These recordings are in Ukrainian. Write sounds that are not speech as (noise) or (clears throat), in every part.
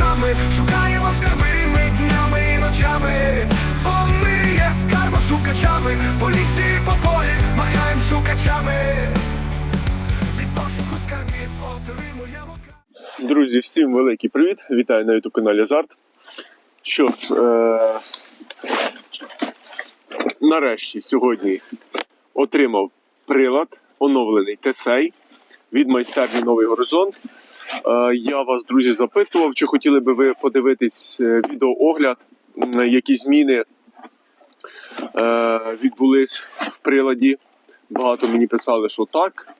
шукачами, шукаємо скарби ми днями і ночами, бо ми є скарбошукачами, по лісі по полі махаємо шукачами, від пошуку скарбів отримуємо. Друзі, всім великий привіт! Вітаю на youtube каналі Азарт. Що ж, е- нарешті сьогодні отримав прилад, оновлений ТЦ від майстерні Новий Горизонт. Е- я вас, друзі, запитував, чи хотіли би ви подивитись е, відеоогляд, які зміни е- відбулись в приладі. Багато мені писали, що так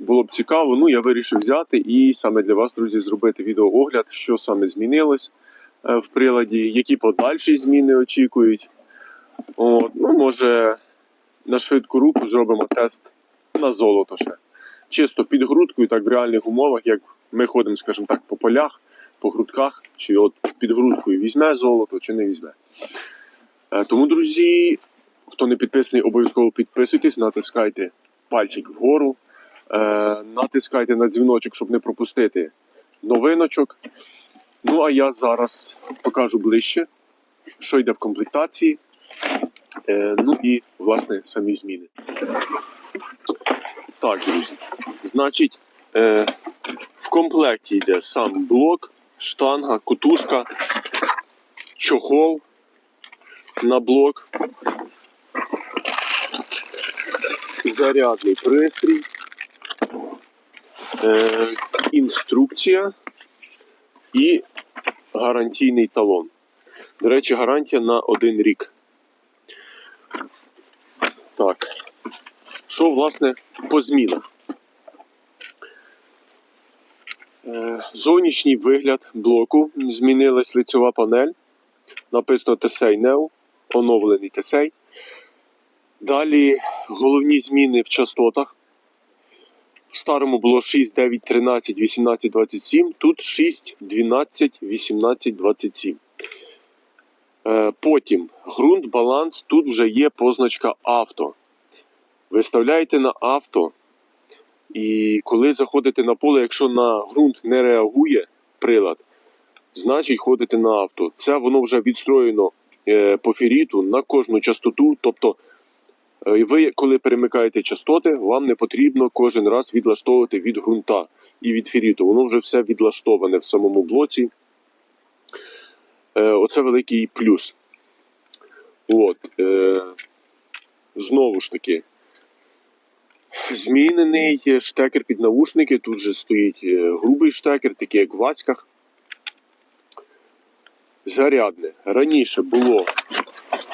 було б цікаво. Ну, я вирішив взяти і саме для вас, друзі, зробити відеоогляд, що саме змінилось в приладі, які подальші зміни очікують. От, ну, може, на швидку руку зробимо тест на золото ще. Чисто під грудкою, так в реальних умовах, як ми ходимо, скажімо так, по полях, по грудках, чи от під грудкою візьме золото, чи не візьме. Е, Тому, друзі, хто не підписаний, обов'язково підписуйтесь, натискайте пальчик вгору. Е, натискайте на дзвіночок, щоб не пропустити новиночок. Ну, а я зараз покажу ближче, що йде в комплектації. Е, ну і, власне, самі зміни. Так, друзі. Значить, комплекті йде сам блок, штанга, кутушка, чохол на блок, зарядний пристрій е, інструкція і гарантійний талон. До речі, гарантія на один рік. Так. Що, власне, по змінах? Е, Зовнішній вигляд блоку змінилась лицьова панель. Написано Tesei Neo, оновлений Tesei. Далі головні зміни в частотах. В старому було 6, 9, 13, 18, 27. Тут 6, 12, 18, 27. Е, Потім ґрунт, баланс. Тут вже є позначка авто. Виставляєте на авто. І коли заходите на поле, якщо на ґрунт не реагує прилад, значить ходите на авто. Це воно вже відстроєно е, по феріту на кожну частоту. Тобто Е, ви, коли перемикаєте частоти, вам не потрібно кожен раз відлаштовувати від ґрунта і від феріту. Воно вже все відлаштоване в самому блоці. Е, Оце великий плюс. От. Знову ж таки, змінений штекер під наушники. Тут же стоїть е, грубий штекер, такий як в васьках. Зарядне. Раніше було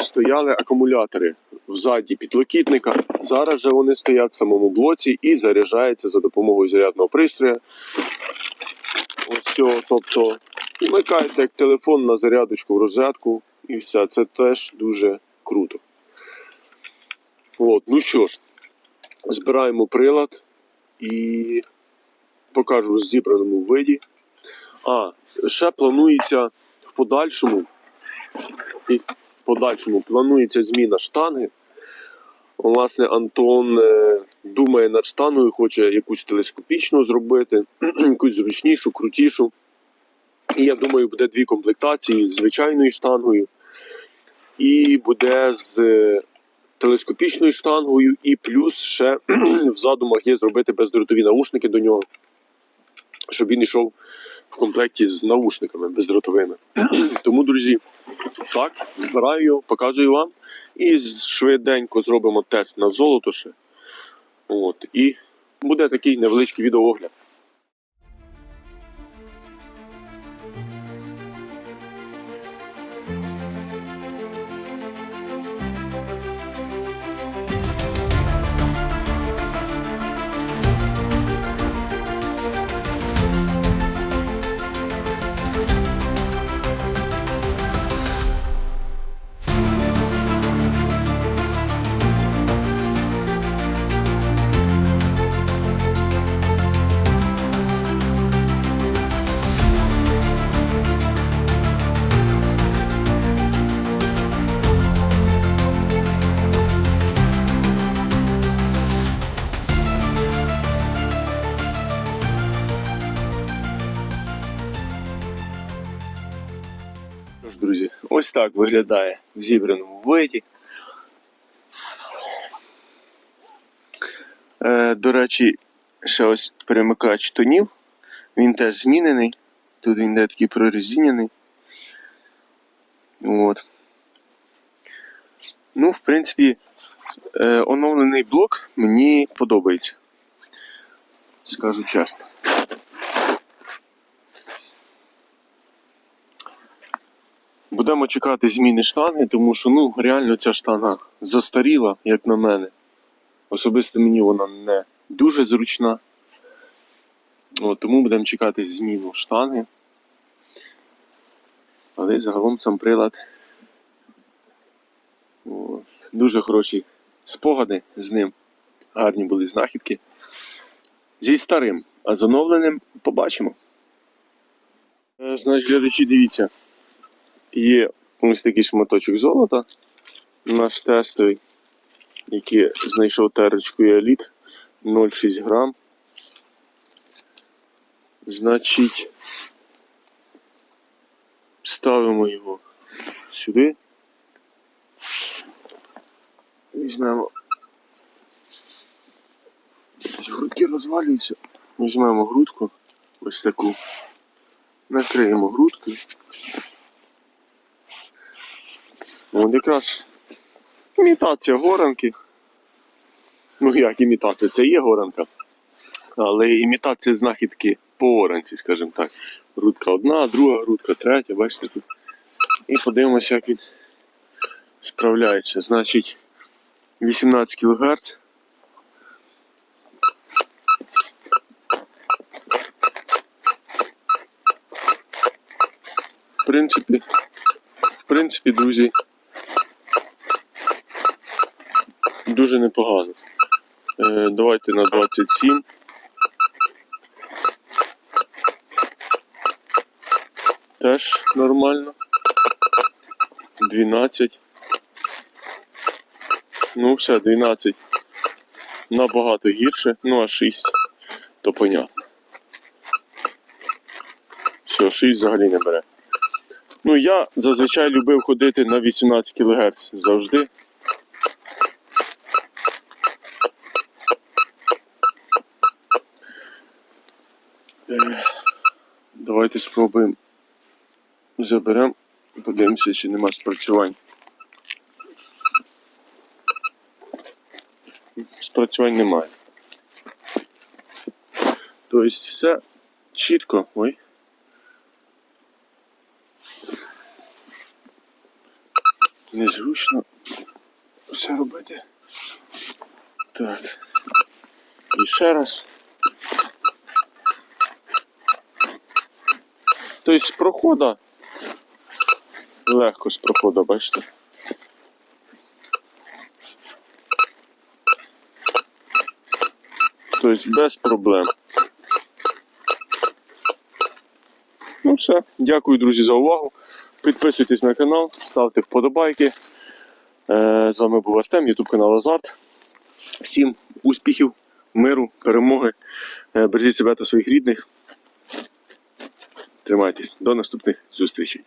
стояли акумулятори взаді підлокітника. Зараз же вони стоять в самому блоці і заряджаються за допомогою зарядного пристрою. Ось цього. Тобто вмикаєте як телефон на зарядочку в розетку і все. Це теж дуже круто. От, ну що ж, збираємо прилад і покажу в зібраному виді. А, ще планується в подальшому. І подальшому планується зміна штанги. Власне, Антон е, думає над штангою, хоче якусь телескопічну зробити, (clears throat) якусь зручнішу, крутішу. І я думаю, буде дві комплектації з звичайною штангою. І буде з е, телескопічною штангою, і плюс ще (clears throat) в задумах є зробити бездротові наушники до нього, щоб він йшов в комплекті з наушниками бездротовими. (clears throat) Тому, друзі, так, збираю його, показую вам. І швиденько зробимо тест на золото ще. От, і буде такий невеличкий відеоогляд. Тож, друзі, ось так виглядає в зібраному виді. Е, до речі, ще ось перемикач тонів. Він теж змінений. Тут він йде такий прорезиняний. От. Ну, в принципі, е, оновлений блок мені подобається. Скажу чесно. Будемо чекати зміни штанги, тому що ну, реально ця штанга застаріла, як на мене. Особисто мені вона не дуже зручна. От, тому будемо чекати зміну штанги. Але загалом сам прилад. От. Дуже хороші спогади з ним. Гарні були знахідки. Зі старим, а з оновленим побачимо. Е, Значить, глядачі, дивіться. Є ось такий шматочок золота. Наш тестовий, який знайшов терочкою еліт 0,6 грам. Значить, ставимо його сюди. Візьмемо. Грудки розвалюються. Візьмемо грудку, ось таку. Накриємо грудкою. От якраз імітація горанки. Ну як імітація, це є горанка. Але імітація знахідки по оранці, скажімо так. Грудка одна, друга грудка, третя, бачите тут. І подивимося, як він справляється. Значить, 18 кГц. В принципі, в принципі, друзі, дуже непогано. Е, давайте на 27. Теж нормально. 12. Ну, все, 12. Набагато гірше. Ну, а 6, то понятно. Все, 6 взагалі не бере. Ну, я зазвичай любив ходити на 18 кГц завжди. Давайте спробуємо. Заберемо, подивимося, чи нема спрацювань. Спрацювань немає. Тобто все чітко. Ой. Незручно все робити. Так. І ще раз. Тобто з прохода. Легко з прохода, бачите. Тобто без проблем. Ну все. Дякую, друзі, за увагу. Підписуйтесь на канал, ставте вподобайки. Е, З вами був Артем, Ютуб канал Азарт. Всім успіхів, миру, перемоги. Е, Бережіть себе та своїх рідних. Тримайтесь. До наступних зустрічей.